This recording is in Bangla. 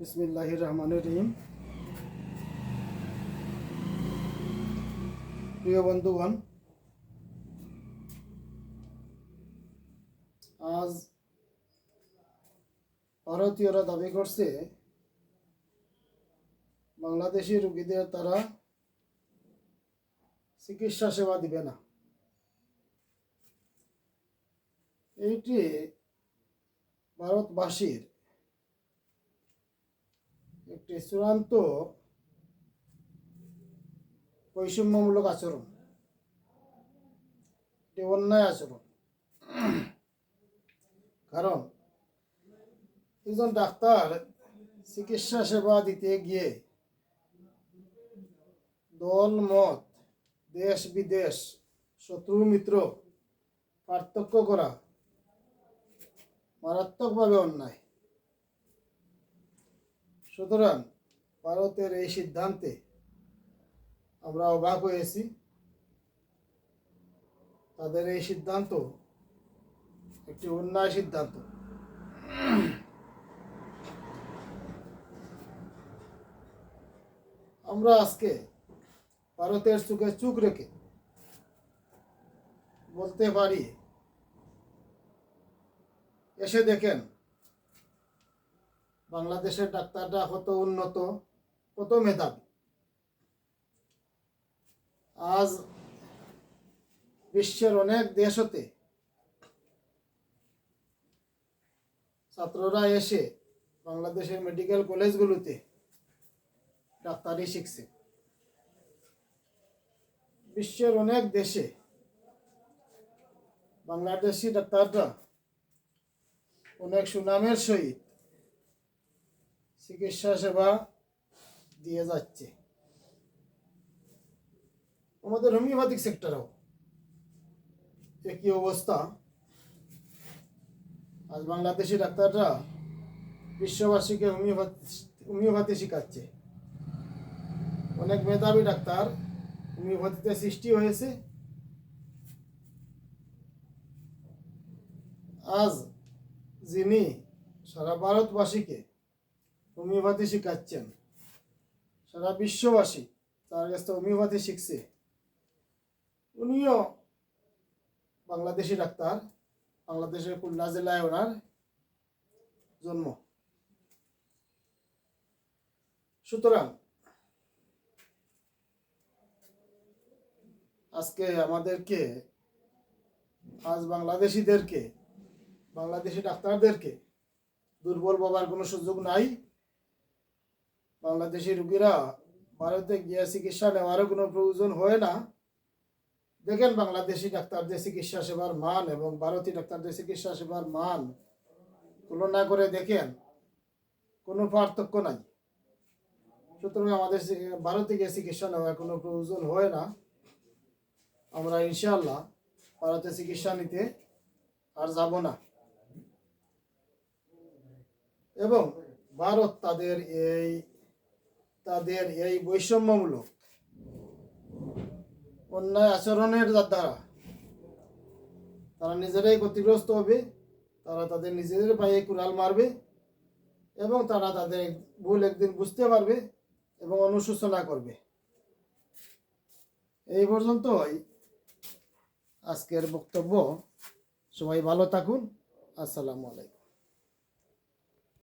বিসমিল্লাহির রহমানির রহিম প্রিয় বন্ধুগণ, আজ ভারতীয়রা দাবি করছে, বাংলাদেশি রুগীদের তারা চিকিৎসা সেবা দিবে না। এইটি ভারতবাসীর চূড়ান্ত বৈষম্যমূলক আচরণ, একটি অন্যায় আচরণ। কারণ একজন ডাক্তার চিকিৎসা সেবা দিতে গিয়ে দল, মত, দেশ, বিদেশ, শত্রু, মিত্র পার্থক্য করা মারাত্মকভাবে অন্যায়। সুতরাং ভারতের এই সিদ্ধান্তে আমরা অবাক হয়েছি। তাদের এই সিদ্ধান্ত একটি অন্যায় সিদ্ধান্ত। আমরা আজকে ভারতের চোখে চুক রেখে বলতে পারি, এসে দেখেন বাংলাদেশের ডাক্তাররা কত উন্নত, কত মেধাবী। আজ বিশ্বের অনেক দেশ হতে ছাত্ররা এসে বাংলাদেশের মেডিকেল কলেজগুলোতে ডাক্তারি শিখছে। বিশ্বের অনেক দেশে বাংলাদেশি ডাক্তাররা অনেক সুনামের সহিত চিকিৎসা সেবা দিয়ে যাচ্ছে। আমাদের হোমিওপ্যাথিক সেক্টরেও একই অবস্থা। আজ বাংলাদেশি ডাক্তাররা বিশ্ববাসীকে হোমিওপ্যাথি হোমিওপ্যাথি শেখাচ্ছে। অনেক মেধাবী ডাক্তার হোমিওপ্যাথিতে সৃষ্টি হয়েছে। আজ যিনি সারা ভারতবাসীকে হোমিওপ্যাথি শিখাচ্ছেন। সারা বিশ্ববাসী তার কাছ থেকে হোমিওপ্যাথি শিখছে। উনিও বাংলাদেশি ডাক্তার, বাংলাদেশের খুলনা জেলায় ওনার জন্ম। সুতরাং আজকে আমাদেরকে, আজ বাংলাদেশিদেরকে, বাংলাদেশি ডাক্তারদেরকে দুর্বল পাবার কোনো সুযোগ নাই। বাংলাদেশি রুগীরা ভারতে গিয়ে চিকিৎসা নেওয়ারও কোনো প্রয়োজন হয় না। দেখেন, বাংলাদেশি ডাক্তারদের চিকিৎসা সেবার মান এবং ভারতীয় ডাক্তারদের চিকিৎসা সেবার মান তুলনা করে দেখেন, কোনো পার্থক্য নাই। সুতরাং আমাদের ভারতে গিয়ে চিকিৎসা নেওয়ার কোনো প্রয়োজন হয় না। আমরা ইনশাল্লাহ ভারতে চিকিৎসা নিতে আর যাব না। এবং ভারত তাদের এই তাদের এই বৈষম্যমূলক অন্যায় আচরণের দ্বারা তারা নিজেরাই ক্ষতিগ্রস্ত হবে, তারা তাদের নিজেদের পায়ে কুড়াল মারবে এবং তারা তাদের ভুল একদিন বুঝতে পারবে এবং অনুশোচনা করবে। এই পর্যন্তই আজকের বক্তব্য। সবাই ভালো থাকুন। আসসালামু আলাইকুম।